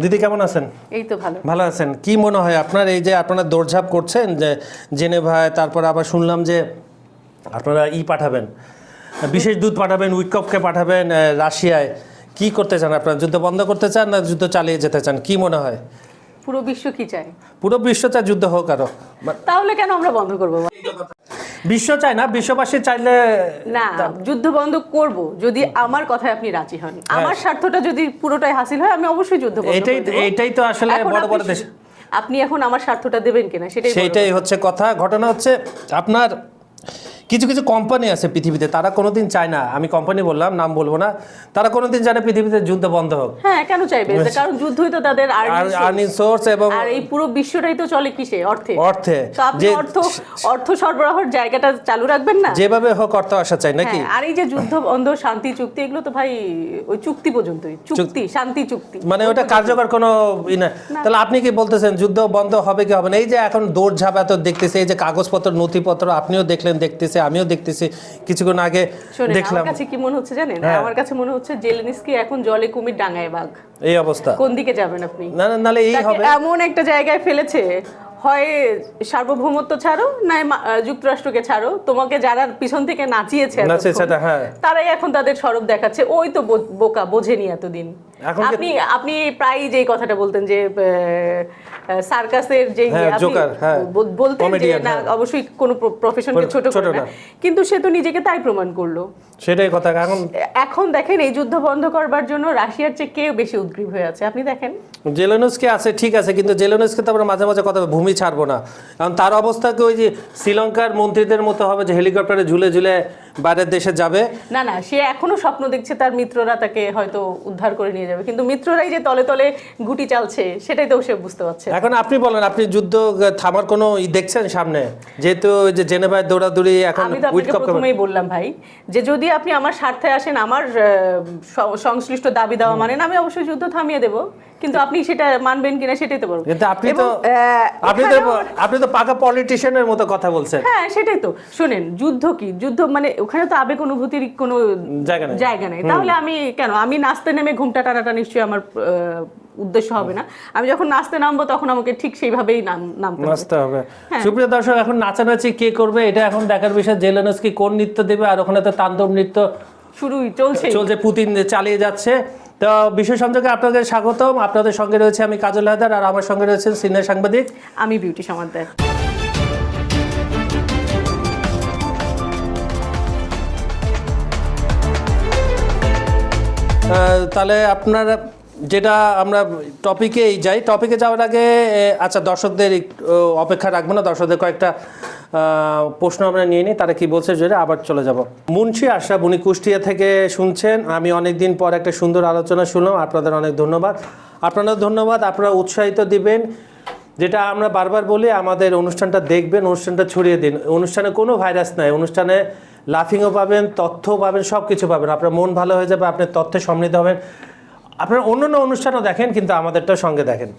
দিদি কেমন আছেন? এই তো ভালো। ভালো আছেন? কি মনে হয় আপনার এই যে আপনারা দৌড়ঝাঁপ করছেন যে জেনেভায় তারপর আবার শুনলাম যে আপনারা ই পাঠাবেন বিশেষ দূত পাঠাবেন উইকপকে পাঠাবেন রাশিয়ায়। কি করতে চান আপনারা? যুদ্ধ বন্ধ করতে চান না যুদ্ধ চালিয়ে যেতে চান? কি মনে হয়? পুরো বিশ্ব কি চায়? পুরো বিশ্ব চায় যুদ্ধ হোক আরও। তাহলে কেন আমরা বন্ধ করব? বিশ্ব চায় না বিশ্ববাসী চাইলে না যুদ্ধ বন্ধ করব যদি আমার কথায় আপনি রাজি হন। হ্যাঁ। আমার স্বার্থটা যদি পুরোটাই হাসিল হয় আমি অবশ্যই যুদ্ধ করব এটাই এটাই তো আসলে বড় বড় দেশ। আপনি এখন আমার স্বার্থটা দেবেন কিনা সেটাই সেটাই হচ্ছে কথা। ঘটনা হচ্ছে আপনার কিছু কিছু কোম্পানি আছে পৃথিবীতে তারা কোনোদিন চায় না আমি কোম্পানি বললাম নাম বলব না তারা কোনোদিন চায় না পৃথিবীতে যুদ্ধ বন্ধ হোক। হ্যাঁ কেন চাইবে? কারণ যুদ্ধই তো তাদের আর আর্নিং সোর্স এবং আর এই পুরো বিশ্বটাই তো চলে কিসে? অর্থে। অর্থে। যে অর্থ অর্থ সরবরাহের জায়গাটা চালু রাখবেন না? যেভাবে হোক অর্থ আসা চাই নাকি? হ্যাঁ আর এই যে যুদ্ধ বন্ধ শান্তি চুক্তি এগুলো তো ভাই ওই চুক্তি পর্যন্তই। চুক্তি। শান্তি চুক্তি। মানে ওটা কার্যকর কোনো ই না। তাহলে আপনি কি বলতেছেন যুদ্ধ বন্ধ হবে কি হবে না? এই যে এখন দৌড়ঝাঁপ এত দেখতেছে এই যে কাগজপত্র নথিপত্র আপনিও দেখলেন দেখতেছে আমিও দেখতেছি। কিছুক্ষণ আগে দেখলাম আমার কাছে কি মনে হচ্ছে জানেন? হ্যাঁ। আমার কাছে মনে হচ্ছে জেলেনিস্কি এখন জলে কুমির ডাঙায় বাঘ। এই অবস্থা। কোন দিকে যাবেন আপনি? না না, নালে এই হবে। এমন একটা জায়গায় ফেলেছে হয় সার্বভৌমত্ব ছাড়ো না যুক্তরাষ্ট্রকে ছাড়ো তোমাকে যারা পিছন থেকে নাচিয়েছে হ্যাঁ। তারাই এখন তাদের সরব দেখাচ্ছে ওই তো বোকা বোঝেনি এতদিন আপনি আপনি প্রায় যে কথাটা বলতেন যে সার্কাসের যে হ্যাঁ, হ্যাঁ। বল- বলতেন যে না। অবশ্যই কোনো প্রফেশনকে ছোট ছোট করে না। কিন্তু সে তো নিজেকে তাই প্রমাণ করল সেটাই কথা এখন এখন দেখেন এই যুদ্ধ বন্ধ করবার জন্য রাশিয়ার চেয়ে কে বেশি উদ্গ্রীব হয়ে আছে আপনি দেখেন জেলেনস্কি আছে ঠিক আছে কিন্তু জেলেনস্কি তো আমরা মাঝে মাঝে কথা ভূমি ছাড়বো না। কারণ তার অবস্থাকে ওই যে শ্রীলঙ্কার মন্ত্রীদের মতো হবে যে হেলিকপ্টারে ঝুলে ঝুলে বাইরের দেশে যাবে? না না সে এখনও স্বপ্ন দেখছে তার মিত্ররা তাকে হয়তো উদ্ধার করে নিয়ে যাবে। কিন্তু মিত্ররাই যে তলে তলে গুটি চালছে সেটাই তো সে বুঝতে পারছে। এখন আপনি বলেন আপনি যুদ্ধ থামার কোনো ই দেখছেন সামনে? যেহেতু ওই যে জেনেভায় দৌড়াদৌড়ি এখন আমি তো আপনাকে প্রথমেই বললাম ভাই যে যদি আপনি আমার স্বার্থে আসেন আমার সংশ্লিষ্ট দাবি দেওয়া মানেন আমি অবশ্যই যুদ্ধ থামিয়ে দেব। কিন্তু আপনি সেটা মানবেন কিনা সেটাই তো বলব। কিন্তু আপনি তো আপনি তো আপনি তো পাকা পলিটিশিয়ানের মতো কথা বলছেন। হ্যাঁ সেটাই তো। শুনেন যুদ্ধ কি? যুদ্ধ মানে ওখানে তো আবেগ অনুভূতির কোনো জায়গা নেই। জায়গা নেই। তাহলে আমি কেন? আমি নাচতে নেমে ঘুমটা টানাটা নিশ্চয়ই আমার উদ্দেশ্য হবে না। আমি যখন নাচতে নামবো তখন আমাকে ঠিক সেইভাবেই নাম নামতে হবে। নাচতে হবে। হ্যাঁ। সুপ্রিয় দর্শক এখন নাচানাচি কে করবে? এটা এখন দেখার বিষয়। জেলেনস্কি কোন নৃত্য দেবে? আর ওখানে তো তাণ্ডব নৃত্য শুরুই চলছে চলছে পুতিন চালিয়ে যাচ্ছে। তো বিষয় সংযোগে আপনাদের স্বাগতম। আপনাদের সঙ্গে রয়েছে আমি কাজল হায়দার আর আমার সঙ্গে রয়েছেন সিনিয়র সাংবাদিক। আমি বিউটি সমাদ্দার তাহলে আপনার যেটা আমরা টপিকেই যাই। টপিকে যাওয়ার আগে আচ্ছা দর্শকদের অপেক্ষা রাখব না। দর্শকদের কয়েকটা প্রশ্ন আমরা নিয়ে নিই। তারা কি বলছে জেনে আবার চলে যাব। মুন্সি আশরাফ, উনি কুষ্টিয়া থেকে শুনছেন। আমি অনেক দিন পর একটা সুন্দর আলোচনা শুনলাম। আপনাদের অনেক ধন্যবাদ। আপনাদের ধন্যবাদ। আপনারা উৎসাহিত দিবেন। যেটা আমরা বারবার বলি, আমাদের অনুষ্ঠানটা দেখবেন, অনুষ্ঠানটা ছড়িয়ে দিন। অনুষ্ঠানে কোনো ভাইরাস নাই। অনুষ্ঠানে লাফিংও পাবেন তথ্য পাবেন সব কিছু পাবেন। আপনার মন ভালো হয়ে যাবে আপনার তথ্যে সমৃদ্ধ হবেন। আপনারা অন্য অন্য অনুষ্ঠানও দেখেন কিন্তু আমাদেরটা সঙ্গে দেখেন।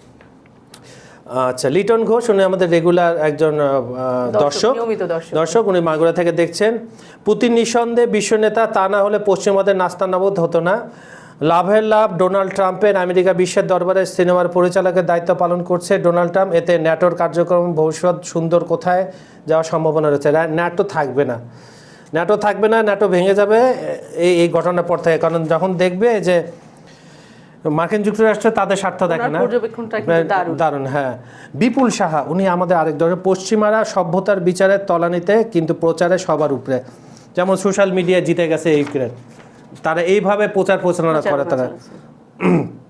আচ্ছা লিটন ঘোষ উনি আমাদের রেগুলার একজন দর্শক দর্শক। উনি মাগুরা থেকে দেখছেন। পুতিন নিঃসন্দেহে বিশ্ব নেতা তা না হলে পশ্চিমাদের নাস্তানাবোধ হতো না। লাভের লাভ ডোনাল্ড ট্রাম্পের আমেরিকা বিশ্বের দরবারে সিনেমার পরিচালকের দায়িত্ব পালন করছে ডোনাল্ড ট্রাম্প। এতে ন্যাটোর কার্যক্রম ভবিষ্যৎ সুন্দর কোথায় যাওয়ার সম্ভাবনা রয়েছে। ন্যাটো থাকবে না। ন্যাটো থাকবে না ন্যাটো ভেঙে যাবে। এই এই ঘটনার পর থেকে। কারণ যখন দেখবে যে মার্কিন যুক্তরাষ্ট্র তাদের স্বার্থ দেখে না। পর্যবেক্ষণটা দারুণ। হ্যাঁ। বিপুল সাহা উনি আমাদের আরেক ধরনের পশ্চিমারা সভ্যতার বিচারের তলানিতে কিন্তু প্রচারে সবার উপরে। যেমন সোশ্যাল মিডিয়া জিতে গেছে ইউক্রেন। তারা এইভাবে প্রচার প্রচারণা করে তারা।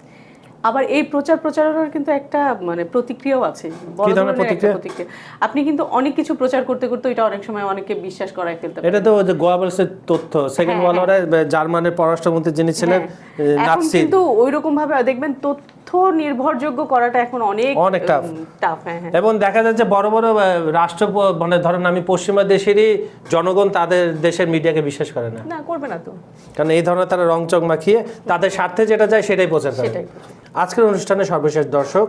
আবার এই প্রচার প্রচারণার কিন্তু একটা মানে প্রতিক্রিয়াও আছে। বড় ধরনের একটা প্রতিক্রিয়া? আপনি কিন্তু অনেক কিছু প্রচার করতে করতে এটা অনেক সময় অনেকে বিশ্বাস করায় ফেলতে পারে এটা তো ওই যে গোয়াবলসের তথ্য। সেকেন্ড হ্যাঁ, ওয়ার্ল্ড ওয়ারে জার্মানের পররাষ্ট্রমন্ত্রী যিনি ছিলেন হ্যাঁ। নাৎসি। কিন্তু ওইরকম ভাবে দেখবেন তথ্য নির্ভরযোগ্য করাটা এখন অনেক অনেক টাফ হ্যাঁ হ্যাঁ। এবং দেখা যাচ্ছে বড় বড় রাষ্ট্র মানে ধরেন আমি পশ্চিমা দেশেরই জনগণ তাদের দেশের মিডিয়াকে বিশ্বাস করে না। না করবে না তো। কারণ এই ধরনের তারা রং চং মাখিয়ে তাদের স্বার্থে যেটা যায় সেটাই প্রচার করে। আজকের অনুষ্ঠানে সর্বশেষ দর্শক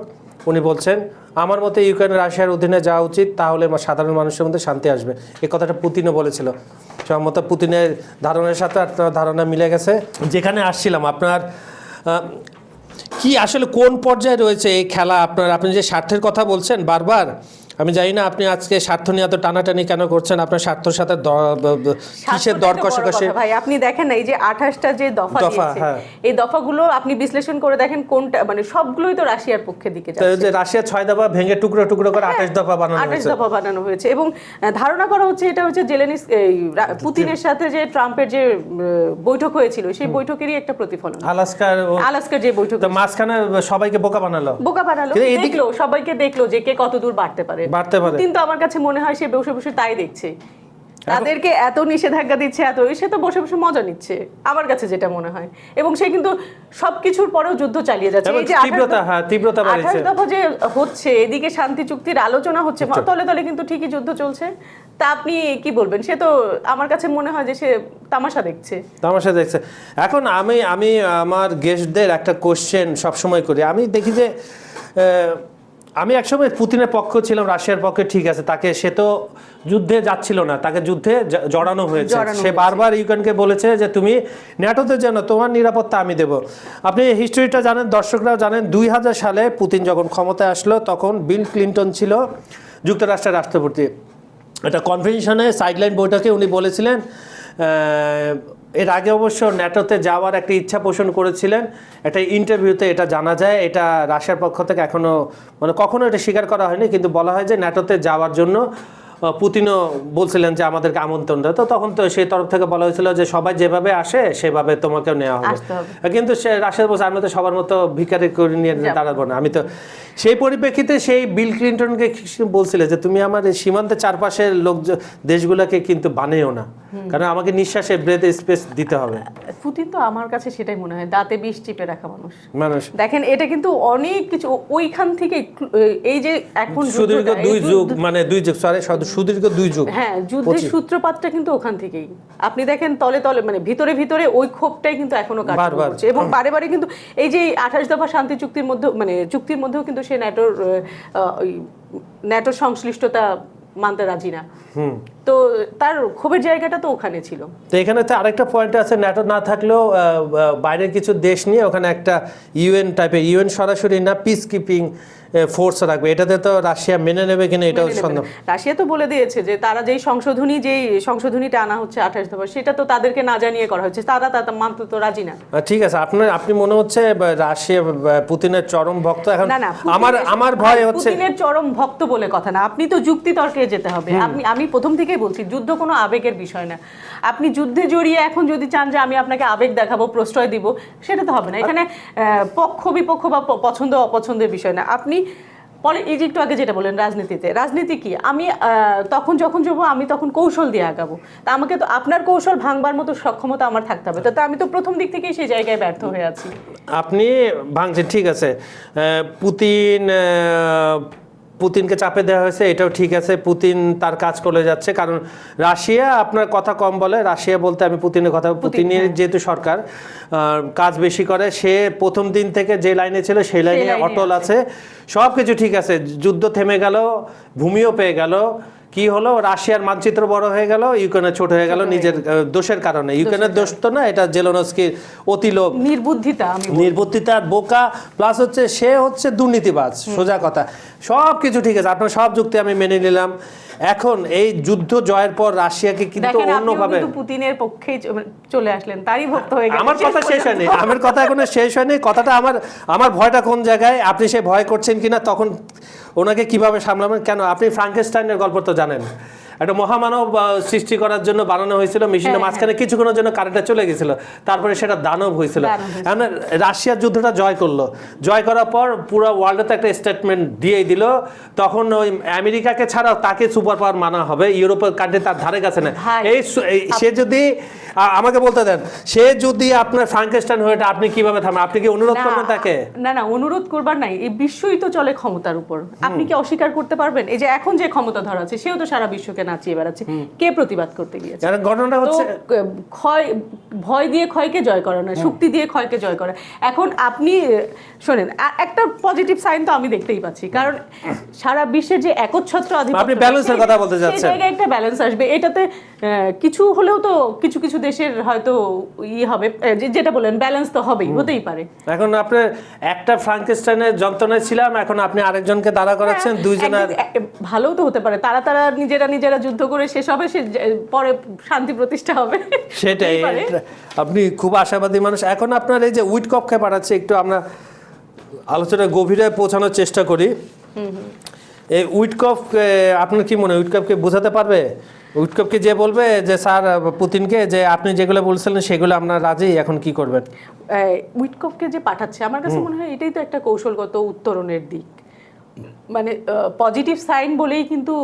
উনি বলছেন আমার মতে ইউক্রেন রাশিয়ার অধীনে যাওয়া উচিত তাহলে সাধারণ মানুষের মধ্যে শান্তি আসবে। এই কথাটা পুতিনও বলেছিল। সম্ভবত পুতিনের ধারণার সাথে আপনার ধারণা মিলে গেছে। যেখানে আসছিলাম আপনার কি আসলে কোন পর্যায়ে রয়েছে এই খেলা? আপনার আপনি যে স্বার্থের কথা বলছেন বারবার আমি জানি না আপনি আজকে স্বার্থ নিয়ে এত টানাটানি কেন করছেন? আপনার স্বার্থের সাথে কিসের দর কষাকষি? ভাই আপনি দেখেন না এই যে আঠাশটা যে দফা দফা, দিয়েছে হ্যাঁ। এই দফাগুলো আপনি বিশ্লেষণ করে দেখেন কোনটা মানে সবগুলোই তো রাশিয়ার পক্ষে দিকে যাচ্ছে। যে রাশিয়া ছয় দফা ভেঙে টুকরো টুকরো করে আঠাশ দফা বানানো আঠাশ হয়েছে। দফা বানানো হয়েছে এবং ধারণা করা হচ্ছে এটা হচ্ছে জেলেনিস পুতিনের সাথে যে ট্রাম্পের যে বৈঠক হয়েছিল সেই বৈঠকেরই একটা প্রতিফলন। আলাস্কার আলাস্কার যে বৈঠক মাঝখানে সবাইকে বোকা বানালো। বোকা বানালো দেখল সবাইকে দেখল যে কে কত দূর বাড়তে পারে। পারে। কিন্তু আমার কাছে মনে হয় সে বসে বসে তাই দেখছে। তাদেরকে এত নিষেধাজ্ঞা দিচ্ছে এত সে তো বসে বসে মজা নিচ্ছে আমার কাছে যেটা মনে হয়। এবং সে কিন্তু সবকিছুর পরেও যুদ্ধ চালিয়ে যাচ্ছে। এই যে তীব্রতা, হ্যাঁ, তীব্রতা আঠাশ দফা যে হচ্ছে এদিকে শান্তি চুক্তির আলোচনা হচ্ছে তলে তলে কিন্তু ঠিকই যুদ্ধ চলছে। তা আপনি কি বলবেন? সে তো আমার কাছে মনে হয় যে সে তামাশা দেখছে। তামাশা দেখছে। এখন আমি আমি আমার গেস্টদের একটা কোশ্চেন সবসময় করি। আমি দেখি যে আহ, আমি একসময় পুতিনের পক্ষ ছিলাম রাশিয়ার পক্ষে ঠিক আছে তাকে সে তো যুদ্ধে যাচ্ছিল না তাকে যুদ্ধে জড়ানো হয়েছে। সে বারবার ইউক্রেনকে বলেছে যে তুমি ন্যাটোতে যেন তোমার নিরাপত্তা আমি দেব। আপনি হিস্ট্রিটা জানেন দর্শকরাও জানেন দুই হাজার সালে পুতিন যখন ক্ষমতায় আসলো তখন বিল ক্লিন্টন ছিল যুক্তরাষ্ট্রের রাষ্ট্রপতি। একটা কনভেনশনে সাইডলাইন বৈঠকে উনি বলেছিলেন এর আগে অবশ্য ন্যাটোতে যাওয়ার একটা ইচ্ছা পোষণ করেছিলেন। একটা ইন্টারভিউতে এটা জানা যায়। এটা রাশিয়ার পক্ষ থেকে এখনও মানে কখনো এটা স্বীকার করা হয়নি, কিন্তু বলা হয় যে ন্যাটোতে যাওয়ার জন্য পুতিনও বলছিলেন যে আমাদেরকে আমন্ত্রণ দেয়। তো তখন তো সেই তরফ থেকে বলা হয়েছিল যে সবাই যেভাবে আসে সেভাবে তোমাকেও নেওয়া হবে। কিন্তু সে রাশিয়ার বলছে আমি তো সবার মতো ভিকারি করে নিয়ে দাঁড়াবো না। আমি তো সেই পরিপ্রেক্ষিতে সেই বিল ক্লিন্টনকে বলছিলে যে তুমি আমার সীমান্তের চারপাশের লোক দেশগুলোকে কিন্তু বানিও না। কারণ আমাকে নিঃশ্বাসে ব্রেথ স্পেস দিতে হবে। পুতিন তো আমার কাছে সেটাই মনে হয় দাঁতে বিষ চিপে রাখা মানুষ। মানুষ। দেখেন এটা কিন্তু অনেক কিছু ওইখান থেকে এই যে এখন সুদীর্ঘ দুই যুগ মানে দুই যুগ সরি সুদীর্ঘ দুই যুগ হ্যাঁ যুদ্ধের সূত্রপাতটা কিন্তু ওখান থেকেই। আপনি দেখেন তলে তলে মানে ভিতরে ভিতরে ওই ক্ষোভটাই কিন্তু এখনও কাজ। করছে। এবং বারে বারে কিন্তু এই যে আঠাশ দফা শান্তি চুক্তির মধ্যে মানে চুক্তির মধ্যেও কিন্তু সে ন্যাটোর ওই ন্যাটোর সংশ্লিষ্টতা মানতে রাজি না। তো তার ক্ষোভের জায়গাটা তো ওখানে ছিল। তো এখানে তো আরেকটা পয়েন্ট আছে ন্যাটো না থাকলেও বাইরের কিছু দেশ নিয়ে ওখানে একটা ইউএন টাইপের ইউএন সরাসরি না পিস কিপিং ফোর্স রাখবে। এটাতে তো রাশিয়া মেনে নেবে কিনা এটাও সন্দেহ। রাশিয়া তো বলে দিয়েছে যে তারা যেই সংশোধনী যেই সংশোধনীটা আনা হচ্ছে আঠাশ দফা সেটা তো তাদেরকে না জানিয়ে করা হচ্ছে তারা তা মানতে তো রাজি না। ঠিক আছে আপনার আপনি মনে হচ্ছে রাশিয়া পুতিনের চরম ভক্ত? এখন আমার আমার ভয় হচ্ছে পুতিনের চরম ভক্ত বলে কথা না। আপনি তো যুক্তি তর্কে যেতে হবে। আপনি আমি প্রথম থেকেই বলছি, যুদ্ধ কোনো আবেগের বিষয় না। আপনি যুদ্ধে জড়িয়ে এখন যদি চান যে আমি আপনাকে আবেগ দেখাবো, প্রশ্রয় দিব, সেটা তো হবে না। এখানে পক্ষ বিপক্ষ বা পছন্দ অপছন্দের বিষয় না। আপনি পরে এই যে একটু আগে যেটা বলেন রাজনীতিতে, রাজনীতি কি? আমি তখন যখন যাব, আমি তখন কৌশল দিয়ে আগাবো। তা আমাকে তো, আপনার কৌশল ভাঙবার মতো সক্ষমতা আমার থাকতে হবে। তো আমি তো প্রথম দিক থেকেই সেই জায়গায় ব্যর্থ হয়ে আছি। আপনি ভাঙছেন, ঠিক আছে। পুতিন পুতিনকে চাপে দেওয়া হয়েছে এটাও ঠিক আছে পুতিন তার কাজ করে যাচ্ছে কারণ রাশিয়া আপনার কথা কম বলে রাশিয়া বলতে আমি পুতিনের কথা পুতিনের হ্যাঁ। যেহেতু সরকার কাজ বেশি করে সে প্রথম দিন থেকে যে লাইনে ছিল সেই লাইনে অটল। আছে সব কিছু ঠিক আছে যুদ্ধ থেমে গেল ভূমিও পেয়ে গেল কি হলো? রাশিয়ার মানচিত্র বড় হয়ে গেল ইউক্রেনের ছোট হয়ে গেল নিজের দোষের কারণে। ইউক্রেনের দোষ তো না এটা জেলোনস্কির অতিলোক নির্বুদ্ধিতা। নির্বুদ্ধিতার বোকা প্লাস হচ্ছে সে হচ্ছে দুর্নীতিবাজ সোজা কথা। সব কিছু ঠিক আছে আপনার সব যুক্তি আমি মেনে নিলাম। এখন এই যুদ্ধ জয়ের পর রাশিয়াকে কিন্তু অন্যভাবে পুতিনের পক্ষে চলে আসলেন তারই ভক্ত হয়ে গেলেন। আমার কথা শেষ হয়নি আমার কথা এখনও শেষ হয়নি। কথাটা আমার আমার ভয়টা কোন জায়গায়? আপনি সে ভয় করছেন কিনা? তখন ওনাকে কীভাবে সামলাবেন? কেন? আপনি ফ্রাঙ্কেস্টাইনের গল্প তো জানেন। একটা মহামানব সৃষ্টি করার জন্য বানানো হয়েছিল মেশিনের হ্যাঁ, মাঝখানে কিছুক্ষণের জন্য কারেন্টটা চলে গেছিল তারপরে সেটা দানব হয়েছিল। রাশিয়ার যুদ্ধটা জয় করল। জয় করার পর পুরো ওয়ার্ল্ডে তো একটা স্টেটমেন্ট দিয়েই দিল তখন ওই আমেরিকাকে ছাড়াও তাকে সুপার পাওয়ার মানা হবে ইউরোপের কান্ট্রি তার ধারে কাছে না এই সে যদি আমাকে বলতে দেন সে যদি আপনার ফ্রাঙ্কেস্টাইন হয়ে আপনি কীভাবে থামবেন? আপনি কি অনুরোধ করবেন তাকে? না না অনুরোধ করবার নাই। এই বিশ্বই তো চলে ক্ষমতার উপর। আপনি কি অস্বীকার করতে পারবেন? এই যে এখন যে ক্ষমতা ধরা আছে সেও তো সারা বিশ্বকে নাচিয়ে বেড়াচ্ছে। কে প্রতিবাদ করতে গিয়েছে? ঘটনাটা হচ্ছে ক্ষয় ভয় দিয়ে ক্ষয়কে জয় করা নয় শক্তি দিয়ে ক্ষয়কে জয় করা। এখন আপনি শোনেন একটা পজিটিভ সাইন তো আমি দেখতেই পাচ্ছি। কারণ সারা বিশ্বের যে একচ্ছত্র আধিপত্য আপনি সেই- কথা বলতে যাচ্ছেন। জায়গায় একটা ব্যালেন্স আসবে। এটাতে কিছু হলেও তো কিছু কিছু দেশের হয়তো ইয়ে হবে। যেটা বলেন ব্যালেন্স তো হবেই হতেই পারে। এখন আপনি একটা ফ্রাঙ্কেস্টাইনের যন্ত্রণায় ছিলাম এখন আপনি আরেকজনকে দাঁড়া করাচ্ছেন দুইজনের ভালোও তো হতে পারে। তারা তারা নিজেরা নিজেরা যুদ্ধ করে শেষ হবে সে পরে শান্তি প্রতিষ্ঠা হবে। সেটাই। আপনি খুব আশাবাদী মানুষ। এখন আপনার এই যে উইট কক্ষে পাঠাচ্ছে একটু আমরা আলোচনা গভীরে পৌঁছানোর চেষ্টা করি। এই উইটকপ আপনার কি মনে হয় উইটকপকে বোঝাতে পারবে? উইটকপকে যে বলবে যে স্যার পুতিনকে যে আপনি যেগুলো বলছিলেন সেগুলো আপনার রাজি এখন কি করবেন? উইটকপকে যে পাঠাচ্ছে আমার কাছে মনে হয় এটাই তো একটা কৌশলগত উত্তরণের দিক। মানে পজিটিভ সাইন বলেই কিন্তু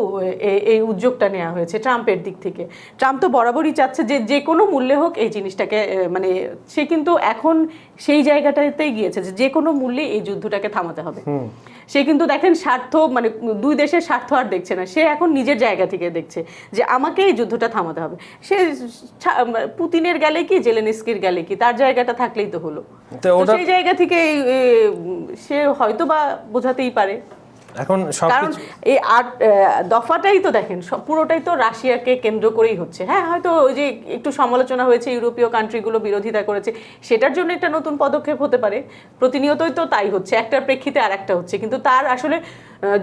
এই উদ্যোগটা নেওয়া হয়েছে ট্রাম্পের দিক থেকে। ট্রাম্প তো বরাবরই চাচ্ছে যে যে কোনো মূল্যে হোক এই জিনিসটাকে মানে সে কিন্তু এখন সেই জায়গাটাতেই গিয়েছে যে যে কোনো মূল্যে এই যুদ্ধটাকে থামাতে হবে। সে কিন্তু দেখেন স্বার্থ মানে দুই দেশের স্বার্থ আর দেখছে না। সে এখন নিজের জায়গা থেকে দেখছে যে আমাকে এই যুদ্ধটা থামাতে হবে। সে পুতিনের গেলে কি জেলেনিস্কির গেলে কি তার জায়গাটা থাকলেই তো হলো। সেই জায়গা থেকে সে হয়তো বা বোঝাতেই পারে। এখন কারণ এই আট দফাটাই তো দেখেন পুরোটাই তো রাশিয়াকে কেন্দ্র করেই হচ্ছে। হ্যাঁ হয়তো ওই যে একটু সমালোচনা হয়েছে ইউরোপীয় কান্ট্রিগুলো বিরোধিতা করেছে সেটার জন্য একটা নতুন পদক্ষেপ হতে পারে। প্রতিনিয়তই তো তাই হচ্ছে একটার প্রেক্ষিতে আর একটা হচ্ছে। কিন্তু তার আসলে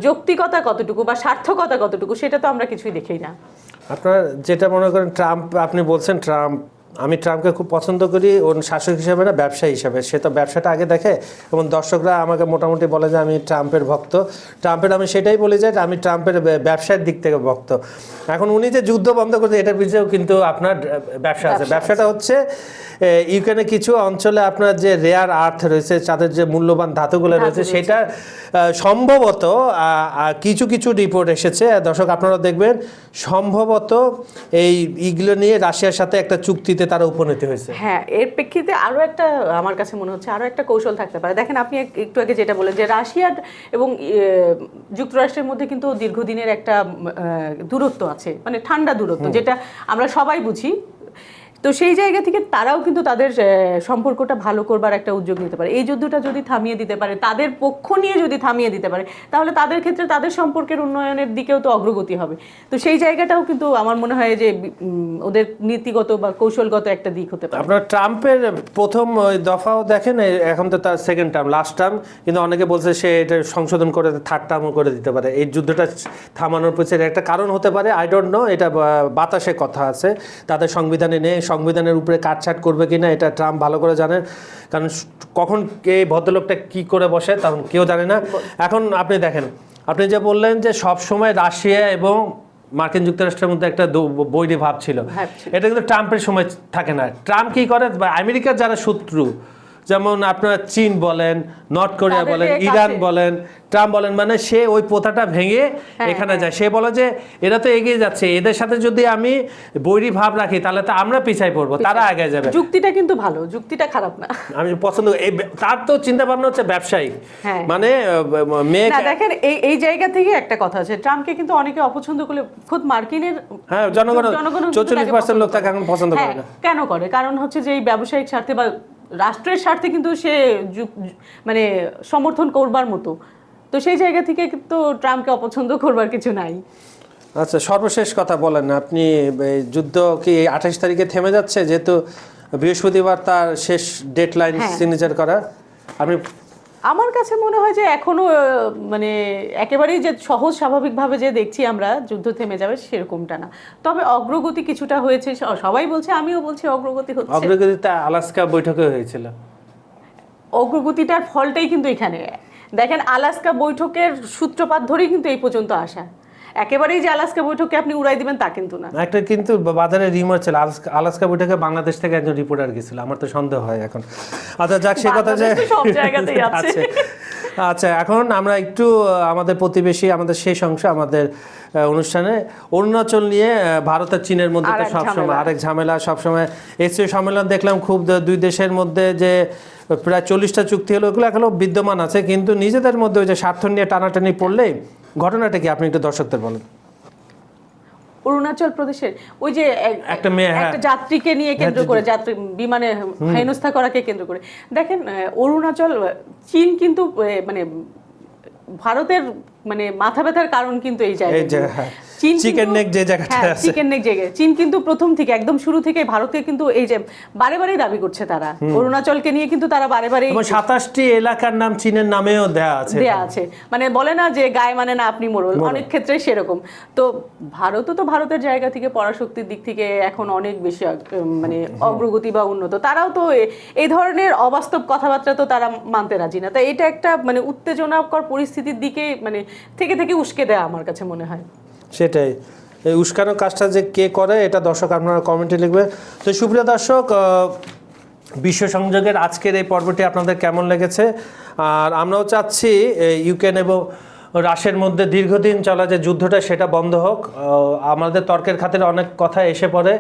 যৌক্তিকতা কতটুকু বা সার্থকতা কতটুকু সেটা তো আমরা কিছুই দেখেই না। আপনার যেটা মনে করেন ট্রাম্প আপনি বলছেন ট্রাম্প আমি ট্রাম্পকে খুব পছন্দ করি ওর শাসক হিসাবে না ব্যবসায়ী হিসাবে। সে তো ব্যবসাটা আগে দেখে এবং দর্শকরা আমাকে মোটামুটি বলে যে আমি ট্রাম্পের ভক্ত। ট্রাম্পের আমি সেটাই বলি যে আমি ট্রাম্পের ব্যবসার দিক থেকে ভক্ত। এখন উনি যে যুদ্ধ বন্ধ করছে এটার পিছনেও কিন্তু আপনার ব্যবসা আছে। ব্যবসাটা হচ্ছে ইউক্রেনে কিছু অঞ্চলে আপনার যে রেয়ার আর্থ রয়েছে তাদের যে মূল্যবান ধাতুগুলো রয়েছে সেটা সম্ভবত কিছু কিছু রিপোর্ট এসেছে। দর্শক আপনারা দেখবেন সম্ভবত এই ইগুলো নিয়ে রাশিয়ার সাথে একটা চুক্তিতে তারা উপনীত হয়েছে। হ্যাঁ এর প্রেক্ষিতে আরও একটা আমার কাছে মনে হচ্ছে আরও একটা কৌশল থাকতে পারে। দেখেন আপনি একটু আগে যেটা বলেন যে রাশিয়ার এবং যুক্তরাষ্ট্রের মধ্যে কিন্তু দীর্ঘদিনের একটা দূরত্ব আছে। মানে ঠান্ডা দূরত্ব যেটা আমরা সবাই বুঝি। তো সেই জায়গা থেকে তারাও কিন্তু তাদের সম্পর্কটা ভালো করবার একটা উদ্যোগ নিতে পারে। এই যুদ্ধটা যদি থামিয়ে দিতে পারে, তাদের পক্ষ নিয়ে যদি থামিয়ে দিতে পারে, তাহলে তাদের ক্ষেত্রে তাদের সম্পর্কের উন্নয়নের দিকেও তো অগ্রগতি হবে। তো সেই জায়গাটাও কিন্তু আমার মনে হয় যে ওদের নীতিগত বা কৌশলগত একটা দিক হতে পারে। আপনার ট্রাম্পের প্রথম দফাও দেখেন এখন তো তার সেকেন্ড টার্ম লাস্ট টার্ম কিন্তু অনেকে বলছে সে এটা সংশোধন করে থার্ড টার্মও করে দিতে পারে। এই যুদ্ধটা থামানোর পেছনে একটা কারণ হতে পারে আই ডোন্ট নো এটা বাতাসে কথা আছে। তাদের সংবিধানে নেই সংবিধানের উপরে কাটছাট করবে কিনা এটা ট্রাম্প ভালো করে জানেন। কারণ কখন কে ভদ্রলোকটা কি করে বসে তখন কেউ জানে না। এখন আপনি দেখেন আপনি যে বললেন যে সব সময় রাশিয়া এবং মার্কিন যুক্তরাষ্ট্রের মধ্যে একটা বৈরী ভাব ছিল। এটা কিন্তু ট্রাম্পের সময় থাকে না। ট্রাম্প কি করে? বা আমেরিকার যারা শত্রু যেমন আপনার চীন বলেন নর্থ কোরিয়া বলেন ইরান বলেন ট্রাম্প বলেন মানে সে ওই প্রথাটা ভেঙে এখানে যায়। সে বলে যে এরা তো এগিয়ে যাচ্ছে এদের সাথে যদি আমি বৈরী ভাব রাখি তাহলে তো আমরা পিছাই পড়ব তারা আগে যাবে। যুক্তিটা কিন্তু ভালো যুক্তিটা খারাপ না। আমি পছন্দ তার তো চিন্তা ভাবনা হচ্ছে ব্যবসায়িক। হ্যাঁ। মানে মেয়ে দেখেন এই এই জায়গা থেকে একটা কথা আছে ট্রাম্পকে কিন্তু অনেকে অপছন্দ করলে খোদ মার্কিনের হ্যাঁ জনগণ জনগণও কিন্তু চৌচল্লিশ পার্সেন্ট লোক তাকে এখন পছন্দ করে হ্যাঁ, না। কেন করে? কারণ হচ্ছে যে এই ব্যবসায়িক স্বার্থে বা রাষ্ট্রের স্বার্থে কিন্তু সে মানে সমর্থন করবার মতো। তো সেই জায়গা থেকে তো ট্রাম্পকে অপছন্দ করবার কিছু নাই। আচ্ছা সর্বশেষ কথা বলেন আপনি যুদ্ধ কি আঠাশ তারিখে থেমে যাচ্ছে? যেহেতু বৃহস্পতিবার তার শেষ ডেট লাইন। সিগনেচার করা। আমি আমার কাছে মনে হয় যে এখনও মানে একেবারেই যে সহজ স্বাভাবিকভাবে যে দেখছি আমরা যুদ্ধ থেমে যাবে সেরকমটা না। তবে অগ্রগতি কিছুটা হয়েছে সবাই বলছে আমিও বলছি অগ্রগতি হচ্ছে। অগ্রগতিটা আলাস্কা বৈঠকে হয়েছিল। অগ্রগতিটার ফলটাই কিন্তু এখানে। দেখেন আলাস্কা বৈঠকের সূত্রপাত ধরেই কিন্তু এই পর্যন্ত আসা। একেবারেই যে আলাস্কা বৈঠকে আপনি উড়াই দিবেন তা কিন্তু না। একটা কিন্তু বাজারে রিমার ছিল আলাস্কা- বৈঠকে বাংলাদেশ থেকে একজন রিপোর্টার গেছিল আমার তো সন্দেহ হয় এখন। আচ্ছা যাক সে কথা যে সব জায়গাতেই আছে। আচ্ছা আচ্ছা এখন আমরা একটু আমাদের প্রতিবেশী আমাদের শেষ অংশ আমাদের অনুষ্ঠানে অরুণাচল নিয়ে ভারত আর চীনের মধ্যে তো সবসময় আরেক ঝামেলা সবসময় এসিও সম্মেলন দেখলাম খুব দুই দেশের মধ্যে যে প্রায় চল্লিশটা চুক্তি হলো ওগুলো এখনও বিদ্যমান আছে কিন্তু নিজেদের মধ্যে ওই যে স্বার্থ নিয়ে টানাটানি পড়লে ঘটনাটা কি? আপনি একটু দর্শকদের বলেন। অরুণাচল প্রদেশের ওই যে একটা মেয়ে, হ্যাঁ। একটা যাত্রীকে নিয়ে কেন্দ্র করে যাত্রী বিমানে হেনস্থা করাকে কেন্দ্র করে। দেখেন অরুণাচল চীন কিন্তু মানে ভারতের মানে মাথা ব্যথার কারণ কিন্তু এই এই জায়গায় হ্যাঁ, যে জায়গাটায় আছে। চিকেন নেক জায়গায়। চীন কিন্তু প্রথম থেকে একদম শুরু থেকে ভারতকে কিন্তু এই যে বারে বারেই দাবি করছে তারা। অরুণাচলকে নিয়ে কিন্তু তারা বারে বারেই সাতাশটি এলাকার নাম চীনের নামেও দেয়া আছে দেয়া আছে। মানে বলে না যে গায়ে মানে না আপনি মোড়ল অনেক ক্ষেত্রে সেরকম। তো ভারতও তো ভারতের জায়গা থেকে পরাশক্তির দিক থেকে এখন অনেক বেশি মানে অগ্রগতি বা উন্নত। তারাও তো এই ধরনের অবাস্তব কথাবার্তা তো তারা মানতে রাজি না। তাই এটা একটা মানে উত্তেজনাকর পরিস্থিতির দিকে মানে থেকে থেকে উস্কে দেয়া আমার কাছে মনে হয়। সেটাই। এই উস্কানো কাজটা যে কে করে, এটা দর্শক আপনারা কমেন্টে লিখবে। তো সুপ্রিয় দর্শক বিশ্ব সংযোগের আজকের এই পর্বটি আপনাদের কেমন লেগেছে? আর আমরাও চাচ্ছি ইউক্রেন এবং রাশের মধ্যে দীর্ঘদিন চলা যে যুদ্ধটা, সেটা বন্ধ হোক। আমাদের তর্কের খাতিরে অনেক কথা এসে পড়ে।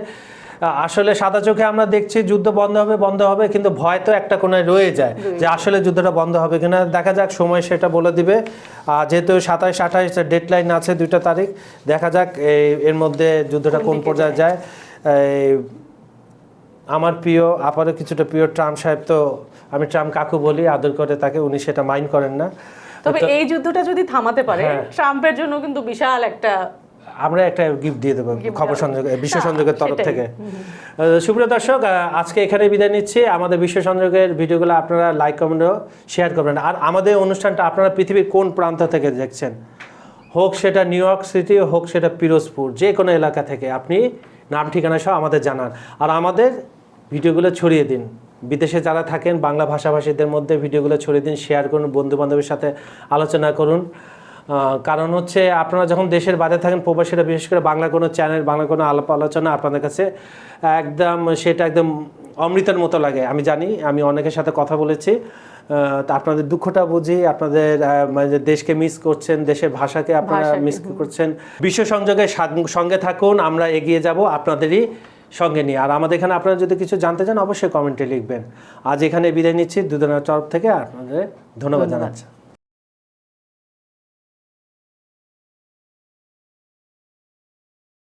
আসলে সাদা চোখে আমরা দেখছি যুদ্ধ বন্ধ হবে বন্ধ হবে কিন্তু ভয় তো একটা কোনায় রয়ে যায় যে আসলে যুদ্ধটা বন্ধ হবে কিনা। দেখা যাক সময় সেটা বলে দিবে। আর যেহেতু সাতাইশ আঠাইশ ডেডলাইন আছে দুইটা তারিখ দেখা যাক এর মধ্যে যুদ্ধটা কোন পর্যায়ে যায়। আমার প্রিয় আপারও কিছুটা প্রিয় ট্রাম্প সাহেব তো আমি ট্রাম্প কাকু বলি আদর করে তাকে উনি সেটা মাইন্ড করেন না। তবে এই যুদ্ধটা যদি থামাতে পারে হ্যাঁ। ট্রাম্পের জন্য কিন্তু বিশাল একটা আমরা একটা গিফট দিয়ে দেবো খবর সংযোগ বিশ্ব সংযোগের তরফ থেকে। সুপ্রিয় দর্শক আজকে এখানে বিদায় নিচ্ছি। আমাদের বিশ্ব সংযোগের ভিডিওগুলো আপনারা লাইক কমেন্টও শেয়ার করবেন। আর আমাদের অনুষ্ঠানটা আপনারা পৃথিবীর কোন প্রান্ত থেকে দেখছেন? হোক সেটা নিউ ইয়র্ক সিটি হোক সেটা পিরোজপুর যে কোনো এলাকা থেকে আপনি নাম ঠিকানা সহ আমাদের জানান। আর আমাদের ভিডিওগুলো ছড়িয়ে দিন। বিদেশে যারা থাকেন বাংলা ভাষাভাষীদের মধ্যে ভিডিওগুলো ছড়িয়ে দিন শেয়ার করুন বন্ধু বান্ধবের সাথে আলোচনা করুন। কারণ হচ্ছে আপনারা যখন দেশের বাইরে থাকেন প্রবাসীরা বিশেষ করে বাংলা কোনো চ্যানেল বাংলা কোনো আলাপ আলোচনা আপনাদের কাছে একদম সেটা একদম অমৃতের মতো লাগে। আমি জানি আমি অনেকের সাথে কথা বলেছি। তা আপনাদের দুঃখটা বুঝি আপনাদের মানে দেশকে মিস করছেন দেশের ভাষাকে আপনারা মিস করছেন। বিশ্ব সংযোগে সঙ্গে থাকুন আমরা এগিয়ে যাব আপনাদেরই সঙ্গে নিয়ে। আর আমাদের এখানে আপনারা যদি কিছু জানতে চান অবশ্যই কমেন্টে লিখবেন। আজ এখানে বিদায় নিচ্ছি। দুজনের তরফ থেকে আপনাদের ধন্যবাদ। জানাচ্ছি।